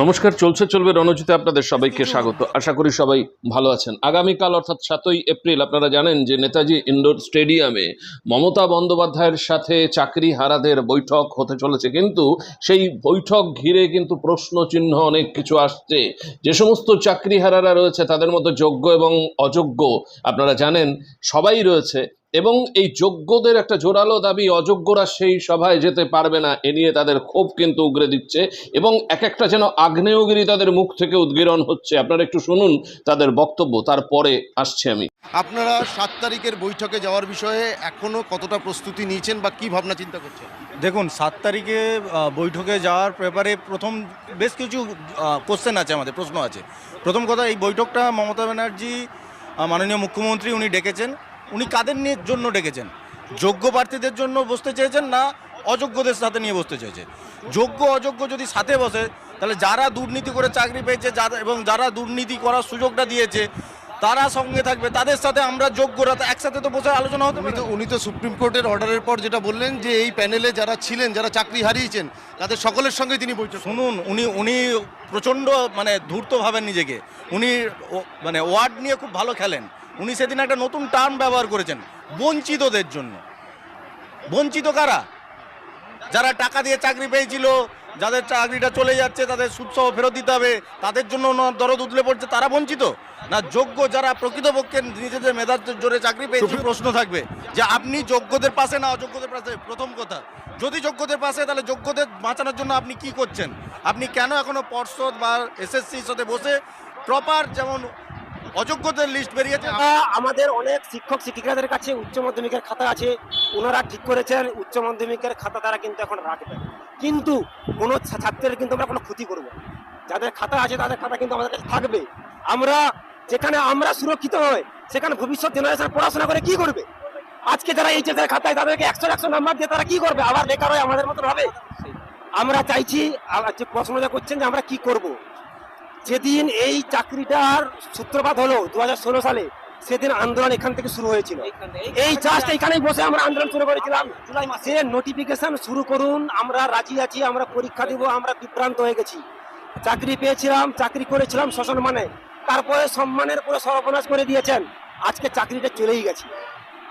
নমস্কার, চলছে, চলবে রণজিতে আপনাদের সবাইকে স্বাগত। আশা করি সবাই ভালো আছেন। আগামীকাল, অর্থাৎ সাতই এপ্রিল, আপনারা জানেন যে নেতাজি ইন্ডোর স্টেডিয়ামে মমতা বন্দ্যোপাধ্যায়ের সাথে চাকরি হারাদের বৈঠক হতে চলেছে। কিন্তু সেই বৈঠক ঘিরে কিন্তু প্রশ্ন চিহ্ন অনেক কিছু আসছে। যে সমস্ত চাকরি হারারা রয়েছে, তাদের মধ্যে যোগ্য এবং অযোগ্য, আপনারা জানেন, সবাই রয়েছে। এবং এই যোগ্যদের একটা জোরালো দাবি অযোগ্যরা সেই সভায় যেতে পারবে না এ নিয়ে তাদের ক্ষোভ কিন্তু উগরে দিচ্ছে এবং এক একটা যেন আগ্নেয়গিরি তাদের মুখ থেকে উদ্গীরণ হচ্ছে। আপনারা একটু শুনুন তাদের বক্তব্য তারপরে আসছে আমি। আপনারা সাত তারিখের বৈঠকে যাওয়ার বিষয়ে এখনও কতটা প্রস্তুতি নিয়েছেন বা কি ভাবনা চিন্তা করছেন? দেখুন সাত তারিখে বৈঠকে যাওয়ার ব্যাপারে প্রথম বেশ কিছু কোশ্চেন আছে আমাদের প্রশ্ন আছে। প্রথম কথা এই বৈঠকটা মমতা ব্যানার্জি মাননীয় মুখ্যমন্ত্রী উনি ডেকেছেন। উনি কাদের নিয়ে জন্য ডেকেছেন? যোগ্য প্রার্থীদের জন্য বসতে চেয়েছেন না অযোগ্যদের সাথে নিয়ে বসতে চেয়েছে যোগ্য অযোগ্য যদি সাথে বসে তাহলে যারা দুর্নীতি করে চাকরি পেয়েছে যারা এবং যারা দুর্নীতি করার সুযোগটা দিয়েছে তারা সঙ্গে থাকবে। তাদের সাথে আমরা যোগ্যরা একসাথে তো বসে আলোচনা হতো তো উনি তো সুপ্রিম কোর্টের অর্ডারের পর যেটা বললেন যে এই প্যানেলে যারা ছিলেন যারা চাকরি হারিয়েছেন তাদের সকলের সঙ্গে তিনি বলছেন শুনুন উনি উনি প্রচণ্ড মানে ধূর্ত ভাবেন নিজেকে। উনি মানে ওয়ার্ড নিয়ে খুব ভালো খেলেন। উনি সেদিন একটা নতুন টার্ম ব্যবহার করেছেন, বঞ্চিতদের জন্য। বঞ্চিত কারা? যারা টাকা দিয়ে চাকরি পেয়েছিল, যাদের চাকরিটা চলে যাচ্ছে, তাদের সুদসহ ফেরত দিতে হবে, তাদের জন্য দরদ উতলে পড়ছে, তারা বঞ্চিত? না, যোগ্য যারা প্রকৃতপক্ষে নিজেদের মেধার জোরে চাকরি পেয়েছে প্রশ্ন থাকবে যে আপনি যোগ্যদের পাশে না অযোগ্যদের পাশে? প্রথম কথা। যদি যোগ্যদের পাশে, তাহলে যোগ্যদের বাঁচানোর জন্য আপনি কি করছেন? আপনি কেন এখনও পর্ষদ বা এসএসসির সাথে বসে প্রপার যেমন অযোগ্যদের লিস্ট বেরিয়েছে। আমাদের অনেক শিক্ষক, শিক্ষিকাদের কাছে উচ্চ মাধ্যমিকের খাতা আছে। ওনারা ঠিক করেছেন, উচ্চ মাধ্যমিকের খাতা তারা কিন্তু এখন রাখবেন। কিন্তু কোনো ছাত্রের কিন্তু আমরা কোনো ক্ষতি করব যাদের খাতা আছে, তাদের খাতা কিন্তু আমাদের কাছে থাকবে। আমরা যেখানে আমরা সুরক্ষিত হই সেখানে ভবিষ্যৎ জেনারেশন পড়াশোনা করে কি করবে? আজকে যারা এইচএস এর খাতায় তাদেরকে একশো একশো নাম্বার দিয়ে তারা কি করবে? আবার বেকার হয় আমাদের মতো হবে? আমরা চাইছি প্রশ্নটা করছেন যে আমরা কি করব? যেদিন এই চাকরিটার সূত্রপাত হলো দু হাজার ষোলো সালে সেদিন আন্দোলন এখান থেকে শুরু হয়েছিল। এই জাস্ট এখানেই বসে আমরা আন্দোলন শুরু করেছিলাম। জুলাই মাসে। নোটিফিকেশন শুরু করুন আমরা রাজি আছি আমরা পরীক্ষা দিব আমরা বিভ্রান্ত হয়ে গেছি। চাকরি পেয়েছিলাম চাকরি করেছিলাম শোষণ মানে। তারপরে সম্মানের পুরো সর্বনাশ করে দিয়েছেন। আজকে চাকরিটা চলেই গেছে।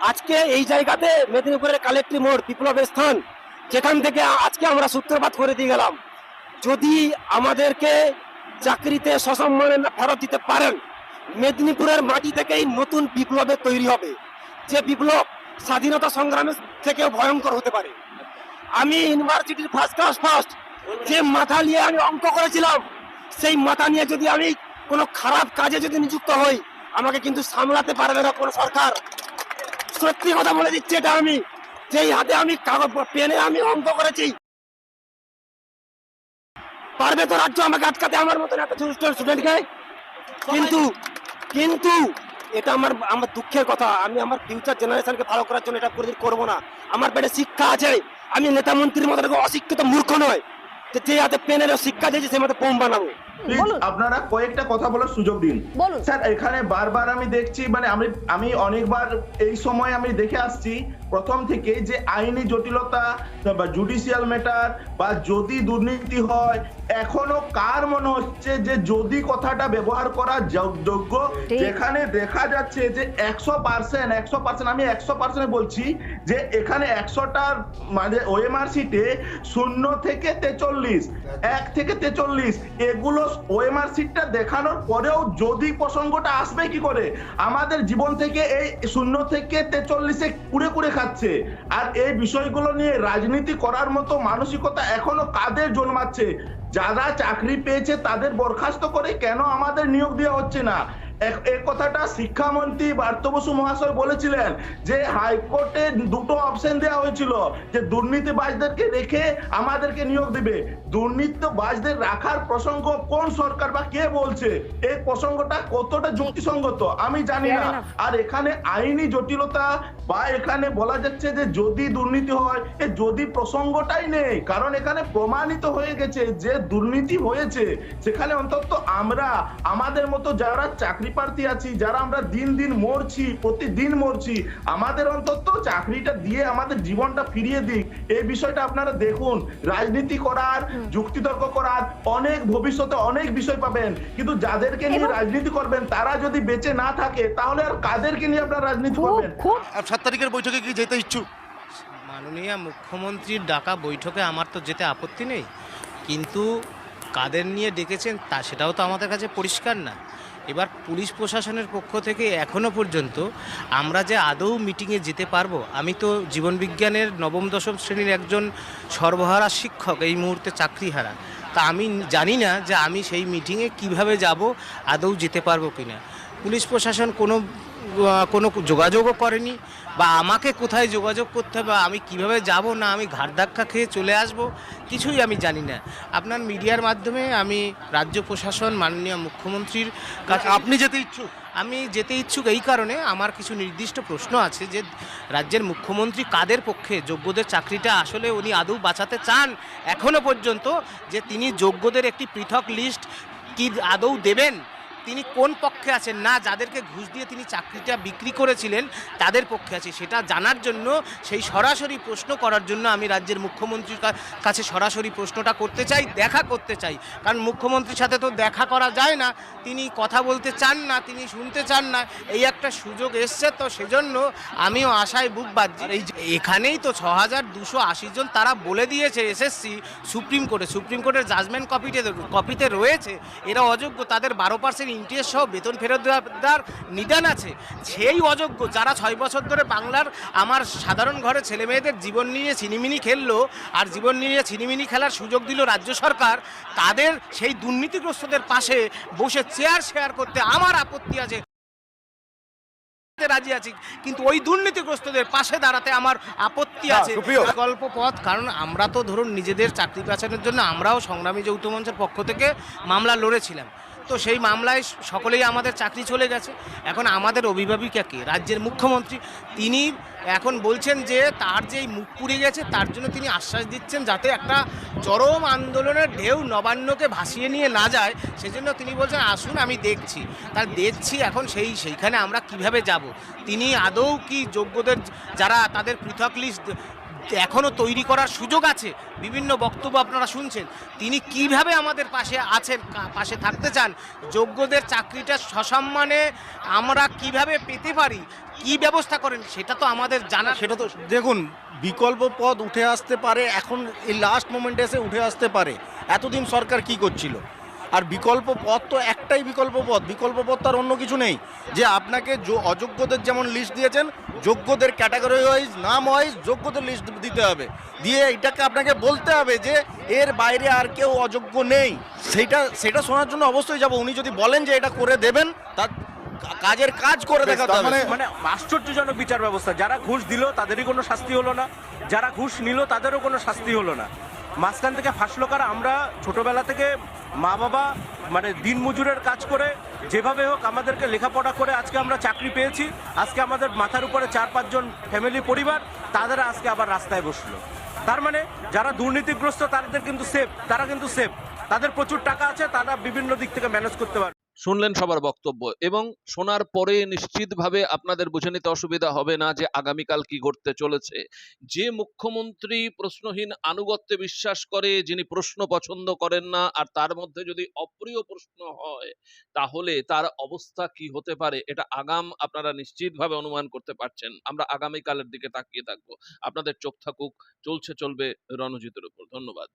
আজকে এই জায়গাতে মেদিনীপুরের কালেক্টরি মোড় বিপ্লবের স্থান যেখান থেকে আজকে আমরা সূত্রপাত করে দিয়ে গেলাম। যদি আমাদেরকে চাকরিতে সসম্মানে ফেরত দিতে পারেন। মেদিনীপুরের মাটি থেকেই নতুন বিপ্লবের তৈরি হবে। যে বিপ্লব স্বাধীনতা সংগ্রামের থেকেও ভয়ঙ্কর হতে পারে। আমি ইউনিভার্সিটির ফার্স্ট ক্লাস ফার্স্ট যে মাথা নিয়ে আমি অঙ্ক করেছিলাম, সেই মাথা নিয়ে যদি আমি কোনো খারাপ কাজে যদি নিযুক্ত হই, আমাকে কিন্তু সামলাতে পারবে না কোনো সরকার। সত্যি কথা বলে দিচ্ছি এটা আমি। যেই হাতে আমি কাগজ, পেনে আমি অঙ্ক করেছি পারবে তো রাজ্য আমাকে আটকাতে? আমার মতন একটা স্টুডেন্টকে কিন্তু কিন্তু এটা আমার আমার দুঃখের কথা। আমি আমার ফিউচার জেনারেশনকে ভালো করার জন্য এটা করব না। আমার পেটে শিক্ষা আছে। আমি নেতা মন্ত্রীর মতো অশিক্ষিত মূর্খ নয় যে যে হাতে পেনের শিক্ষা দিয়েছে সে মতো বোম বানাবো। বলুন। আপনারা কয়েকটা কথা বলার সুযোগ দিন। বলুন। স্যার এখানে বারবার আমি দেখছি মানে আমি আমি অনেকবার এই সময় আমি দেখে আসছি প্রথম থেকে যে আইনি জটিলতা বা জুডিশিয়াল ম্যাটার বা যদি দুর্নীতি হয় এখনও কার মনে হচ্ছে যে যদি কথাটা ব্যবহার করা যোগ- যোগ্য যেখানে দেখা যাচ্ছে যে একশো পার্সেন্ট একশো পার্সেন্ট আমি একশো পার্সেন্ট বলছি যে এখানে একশোটার মানে ওএমআর সিটে শূন্য থেকে তেচল্লিশ এক থেকে তেচল্লিশ এগুলো ওএমআর সিটটা দেখানোর পরেও যদি প্রসঙ্গটা আসবে কি করে? আমাদের জীবন থেকে এই শূন্য থেকে তেচল্লিশে কুড়ে কুড়ে খাচ্ছে আর এই বিষয়গুলো নিয়ে রাজনীতি করার মতো মানসিকতা এখনও কাদের জন্মাচ্ছে? যারা চাকরি পেয়েছে তাদের বরখাস্ত করে কেন আমাদের নিয়োগ দেওয়া হচ্ছে না? এই কথাটা শিক্ষামন্ত্রী পার্থ বসু মহাশয় বলেছিলেন যে হাইকোর্টে দুটো অপশন দেওয়া হয়েছিল যে দুর্নীতিবাজদেরকে রেখে আমাদেরকে নিয়োগ দিবে। দুর্নীতিবাজদের রাখার প্রসঙ্গ কোন সরকার বা কে বলছে? এই প্রসঙ্গটা কতটা যুক্তিসঙ্গত আমি জানি না। আর এখানে আইনি জটিলতা বা এখানে বলা যাচ্ছে যে যদি দুর্নীতি হয় এ যদি প্রসঙ্গটাই নেই কারণ এখানে প্রমাণিত হয়ে গেছে যে দুর্নীতি হয়েছে। সেখানে অন্তত আমরা আমাদের মতো যারা চাকরি প্রার্থী আছি যারা আমরা দিন দিন মরছি প্রতিদিন মরছি আমাদের অন্তত চাকরিটা দিয়ে আমাদের জীবনটা ফিরিয়ে দিক। এই বিষয়টা আপনারা দেখুন রাজনীতি করার যুক্তিতর্ক করার অনেক ভবিষ্যতে অনেক বিষয় পাবেন। কিন্তু যাদেরকে নিয়ে রাজনীতি করবেন তারা যদি বেঁচে না থাকে তাহলে আর কাদেরকে নিয়ে আপনারা রাজনীতি করবেন? সাত তারিখের বৈঠকে কি যেতে ইচ্ছুক? মাননীয় মুখ্যমন্ত্রীর ডাকা বৈঠকে আমার তো যেতে আপত্তি নেই। কিন্তু কাদের নিয়ে ডেকেছেন তা সেটাও তো আমাদের কাছে পরিষ্কার না। এবার পুলিশ প্রশাসনের পক্ষ থেকে এখনও পর্যন্ত আমরা যে আদৌ মিটিংয়ে যেতে পারব, আমি তো জীবনবিজ্ঞানের নবম, দশম শ্রেণির একজন সর্বহারা শিক্ষক, এই মুহূর্তে চাকরিহারা। তা আমি জানি না যে আমি সেই মিটিংয়ে কীভাবে যাব, আদৌ যেতে পারব কিনা। পুলিশ প্রশাসন কোনো কোনো যোগাযোগও করেনি বা আমাকে কোথায় যোগাযোগ করতে হবে আমি কীভাবে যাব না আমি ঘাট ধাক্কা খেয়ে চলে আসব কিছুই আমি জানি না। আপনার মিডিয়ার মাধ্যমে আমি রাজ্য প্রশাসন মাননীয় মুখ্যমন্ত্রীর কাছে আপনি যেতে ইচ্ছুক? আমি যেতে ইচ্ছুক এই কারণে আমার কিছু নির্দিষ্ট প্রশ্ন আছে যে রাজ্যের মুখ্যমন্ত্রী কাদের পক্ষে যোগ্যদের চাকরিটা আসলে উনি আদৌ বাঁচাতে চান এখনও পর্যন্ত যে তিনি যোগ্যদের একটি পৃথক লিস্ট কি আদৌ দেবেন? তিনি কোন পক্ষে আছেন না, যাদেরকে ঘুষ দিয়ে তিনি চাকরিটা বিক্রি করেছিলেন, তাদের পক্ষে আছে সেটা জানার জন্য সেই সরাসরি প্রশ্ন করার জন্য আমি রাজ্যের মুখ্যমন্ত্রীর কাছে সরাসরি প্রশ্নটা করতে চাই, দেখা করতে চাই। কারণ মুখ্যমন্ত্রীর সাথে তো দেখা করা যায় না, তিনি কথা বলতে চান না, তিনি শুনতে চান না, এই একটা সুযোগ এসছে, তো সেজন্য আমিও আশায় বুক বাঁধছি। এই এখানেই তো ছ হাজার দুশো আশি জন তারা বলে দিয়েছে এসএসসি, সুপ্রিম কোর্টে, সুপ্রিম কোর্টের জাজমেন্ট কপিতে কপিতে রয়েছে, এরা অযোগ্য, তাদের বারো পার্সেন্ট ইন্টারেস্ট সহ বেতন ফেরত দেওয়ার নিদান আছে। সেই অযোগ্য যারা ছয় বছর ধরে বাংলার আমার সাধারণ ঘরে ছেলে মেয়েদের জীবন নিয়ে ছিনিমিনি খেললো আর জীবন নিয়ে ছিনিমিনি খেলার সুযোগ দিল রাজ্য সরকার তাদের সেই দুর্নীতিগ্রস্তদের পাশে বসে চেয়ার শেয়ার করতে আমার আপত্তি আছে। রাজি আছি কিন্তু ওই দুর্নীতিগ্রস্তদের পাশে দাঁড়াতে আমার আপত্তি আছে। বিকল্প পথ কারণ আমরা তো ধরুন নিজেদের চাকরি বাঁচানোর জন্য আমরাও সংগ্রামী যৌথ মঞ্চের পক্ষ থেকে মামলা লড়েছিলাম। তো সেই মামলায় সকলেই আমাদের চাকরি চলে গেছে। এখন আমাদের অভিভাবিকা কে? রাজ্যের মুখ্যমন্ত্রী। তিনি এখন বলছেন যে তার যে এই মুখ পুড়ে গেছে, তার জন্য তিনি আশ্বাস দিচ্ছেন যাতে একটা চরম আন্দোলনের ঢেউ নবান্নকে ভাসিয়ে নিয়ে না যায়। সেজন্য তিনি বলছেন, আসুন, আমি দেখছি। তার দেখছি এখন সেই, সেইখানে আমরা কীভাবে যাব? তিনি আদৌ কি যোগ্যদের, যারা তাদের পৃথক লিস্ট এখনও তৈরি করার সুযোগ আছে। বিভিন্ন বক্তব্য আপনারা শুনছেন। তিনি কীভাবে আমাদের পাশে আছেন পাশে থাকতে চান? যোগ্যদের চাকরিটা সসম্মানে আমরা কীভাবে পেতে পারি? কি ব্যবস্থা করেন? সেটা তো আমাদের জানা সেটা তো দেখুন, বিকল্প পদ উঠে আসতে পারে, এখন এই লাস্ট মোমেন্টে এসে উঠে আসতে পারে। এতদিন সরকার কি করছিল? আর বিকল্প পথ তো একটাই বিকল্প পথ। বিকল্প পথ তার অন্য কিছু নেই। যে আপনাকে অযোগ্যদের যেমন লিস্ট দিয়েছেন যোগ্যদের ক্যাটাগরি ওয়াইজ নাম ওয়াইজ যোগ্যদের লিস্ট দিতে হবে। দিয়ে এটাকে আপনাকে বলতে হবে যে এর বাইরে আর কেউ অযোগ্য নেই। সেটা সেটা শোনার জন্য অবশ্যই যাব। উনি যদি বলেন যে এটা করে দেবেন তার কাজের কাজ করে দেখাতে হবে। মানে আশ্চর্যজনক বিচার ব্যবস্থা। যারা ঘুষ দিল তাদেরই কোনো শাস্তি হলো না। যারা ঘুষ নিল তাদেরও কোনো শাস্তি হলো না। মাঝখান থেকে ফাঁসলো কারা? আমরা ছোটবেলা থেকে মা বাবা মানে দিনমজুরের কাজ করে যেভাবে হোক আমাদেরকে লেখাপড়া করে আজকে আমরা চাকরি পেয়েছি। আজকে আমাদের মাথার উপরে চার পাঁচজন ফ্যামিলি পরিবার, তাদের আজকে আবার রাস্তায় বসল। তার মানে যারা দুর্নীতিগ্রস্ত, তাদের কিন্তু সেফ তারা কিন্তু সেফ তাদের প্রচুর টাকা আছে, তারা বিভিন্ন দিক থেকে ম্যানেজ করতে পারে শুনলেন সবার বক্তব্য এবং শোনার পরে নিশ্চিতভাবে আপনাদের বুঝে নিতে অসুবিধা হবে না যে আগামীকাল কি ঘটতে চলেছে। যে মুখ্যমন্ত্রী প্রশ্নহীন আনুগত্যে বিশ্বাস করে, যিনি প্রশ্ন পছন্দ করেন না, আর তার মধ্যে যদি অপ্রিয় প্রশ্ন হয়, তাহলে তার অবস্থা কি হতে পারে? এটা আগাম আপনারা নিশ্চিতভাবে অনুমান করতে পারছেন। আমরা আগামীকালের দিকে তাকিয়ে থাকব। আপনাদের চোখ থাকুক, চলছে চলবে রণজিতের উপর। ধন্যবাদ।